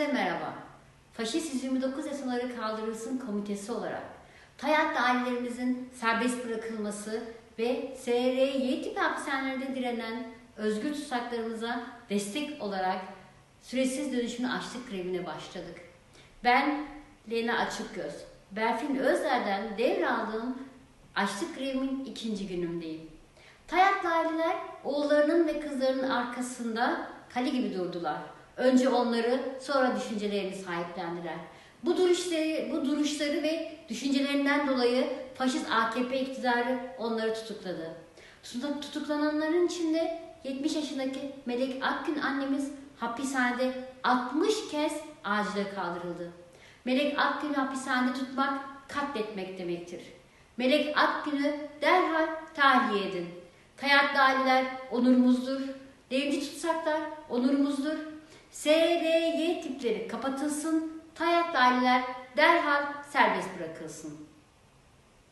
Herkese merhaba. Faşist 129 yasaları kaldırılsın komitesi olarak Tayat'ta ailelerimizin serbest bırakılması ve SRY tipi hapishanelerde direnen özgür tutsaklarımıza destek olarak süresiz dönüşümü açlık grevine başladık. Ben Lena Açıkgöz. Berfin Özler'den devraldığım açlık grevimin ikinci günümdeyim. Tayatlı aileler oğullarının ve kızlarının arkasında kale gibi durdular. Önce onları sonra düşüncelerini sahiplendiler. Bu duruşları, bu duruşları ve düşüncelerinden dolayı faşist AKP iktidarı onları tutukladı. Tutuk- Tutuklananların içinde 70 yaşındaki Melek Akgün annemiz hapishanede 60 kez acile kaldırıldı. Melek Akgün'ü hapishanede tutmak katletmek demektir. Melek Akgün'ü derhal tahliye edin. Tayatlı aileler onurumuzdur. Devrimci tutsaklar onurumuzdur. SRY tipleri kapatılsın. Tayatlı aileler derhal serbest bırakılsın.